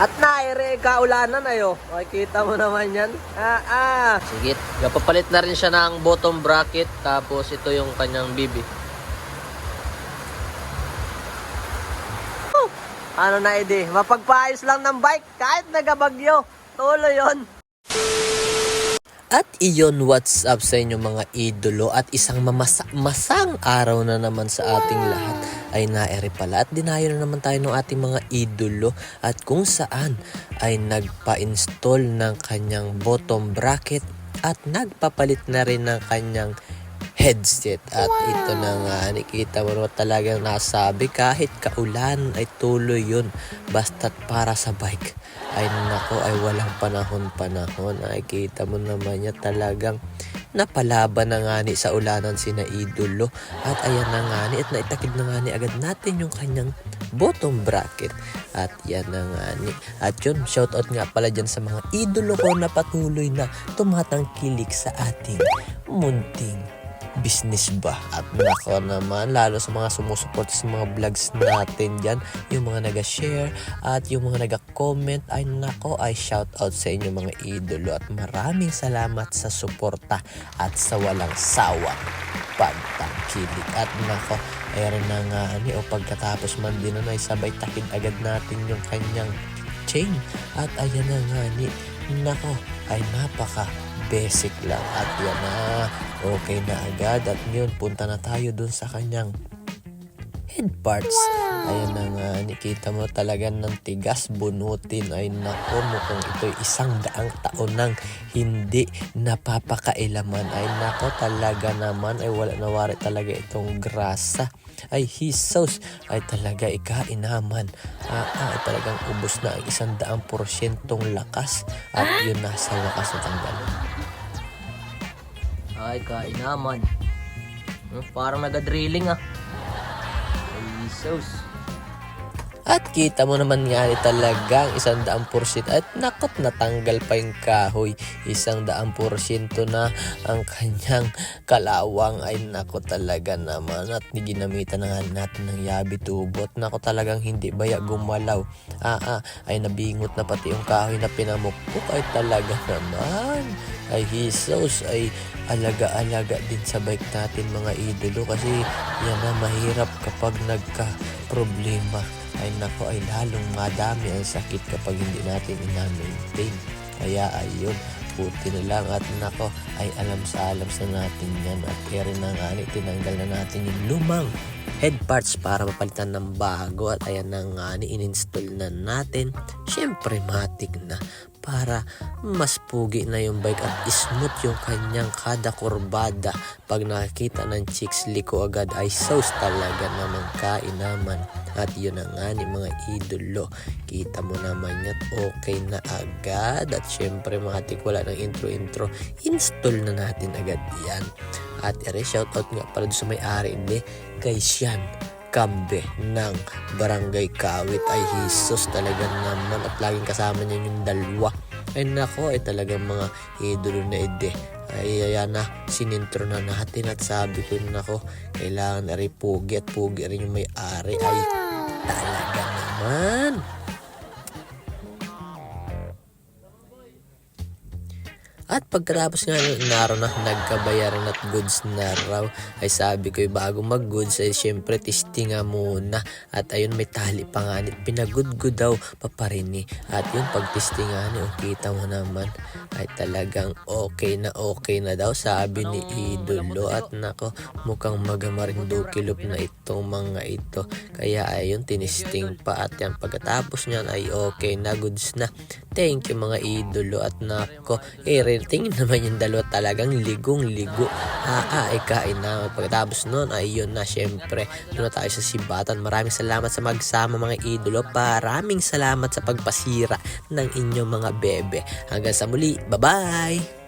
At naire kaulanan ayo. Makikita mo naman yan. Ah, ah. Sige, papalit na rin siya ng bottom bracket. Tapos ito yung kanyang bibi. Oh, ano na edi? Mapagpaayos lang ng bike kahit nagabagyo. Tuloy yon. At iyon what's up sa inyo mga idolo at isang mamasa- masang araw na naman sa ating lahat ay naere pala. At dinayo na naman tayo ng ating mga idolo at kung saan ay nagpa-install ng kanyang bottom bracket at nagpapalit na rin ng kanyang headset at ito na nga nakita mo naman talagang nasabi kahit kaulan ay tuloy yun. Basta't para sa bike. Ay nako ay walang panahon panahon ay kita mo naman niya talagang napalaban na nga ni sa ulanan sina idolo. At ayan na nga ni at naitakid na nga ni agad natin yung kanyang bottom bracket. At yan na nga ni. At yun shoutout nga pala dyan sa mga idolo ko na patuloy na tumatangkilik sa ating munting business ba? At nako naman, lalo sa mga sumusuporta sa mga vlogs natin dyan, yung mga naga-share at yung mga naga-comment, ay nako, ay shout out sa inyo mga idolo at maraming salamat sa suporta at sa walang sawa pagtangkilik. At nako, ayun na nga ni, o pagkatapos man din na, ay sabay takid agad natin yung kanyang chain. At ayan na nga ni, nako, ay napaka basic lang. At yan na okay na agad. At ngayon punta na tayo dun sa kanyang head parts. Ayan na nga nakita mo talaga ng tigas bunutin. Ay nako mukhang ito'y isang daang taon nang hindi napapakailaman. Ay nako talaga naman. Ay wala nawari talaga itong grasa. Ay hisos ay talaga ikainaman. Ah, ah, ay talagang ubos na ang isang daang porsyentong lakas. At yun nasa wakas na tanggal ay kainaman Hmm, parang nagadrilling ah. Ay at kita mo naman nga ni talagang isang daang porsyento. At nakot natanggal pa yung kahoy. Isang daang porsyento na ang kanyang kalawang. Ay nako talaga naman. At ginamitan na nga natin ng yabi tubot. Nako talagang hindi baya gumalaw. Ah, ah. Ay nabingot na pati yung kahoy na pinamukpok. Ay talaga naman. Ay hisos ay alaga-alaga din sa bike natin mga idolo. Kasi yan na mahirap kapag nagka problema ay nako ay lalong madami ang sakit kapag hindi natin ina-maintain. Kaya ayun, puti na lang at nako ay alam sa alam sa natin yan. At ere na nga tinanggal na natin yung lumang head parts para mapalitan ng bago. At ayan na nga ni in-install na natin. Syempre matik na para mas pugi na yung bike at smooth yung kanyang kada kurbada. Pag nakakita ng chicks liko agad ay sauce talaga naman kainaman at yun na nga ni mga idolo kita mo naman yan okay na agad. At syempre mga tik wala ng intro intro install na natin agad yan. At ere shoutout nga doon sa may-ari hindi kay Sian Kambe ng Barangay Kawit. Ay hisos talaga naman. At laging kasama niya yung dalawa. Ay nako ay talagang mga idolo na ide. Ay ayan na sinintro na natin at sabi ko nako kailangan na rin pugi at pugi rin yung may-ari. Ay talaga naman. At pagkatapos nga ng araw na nagkabayaran at goods na raw, ay sabi ko bago mag-goods ay syempre testing nga muna. At ayun may tali pa nga nit, pinagudgud daw paparini. At yun pag testing nga ni, kita mo naman ay talagang okay na okay na daw sabi ni Idolo. At nako mukhang magamarindukilop na itong mga ito. Kaya ayun tinisting pa at yan pagkatapos niyan ay okay na goods na. Thank you mga idolo at nako eh naman yung dalawa talagang ligong ligo ah, ah ay kain na. Pagkatapos nun ay yun na syempre. Doon na tayo sa sibatan. Maraming salamat sa magsama mga idolo. Maraming salamat sa pagpasira ng inyong mga bebe. Hanggang sa muli. Bye bye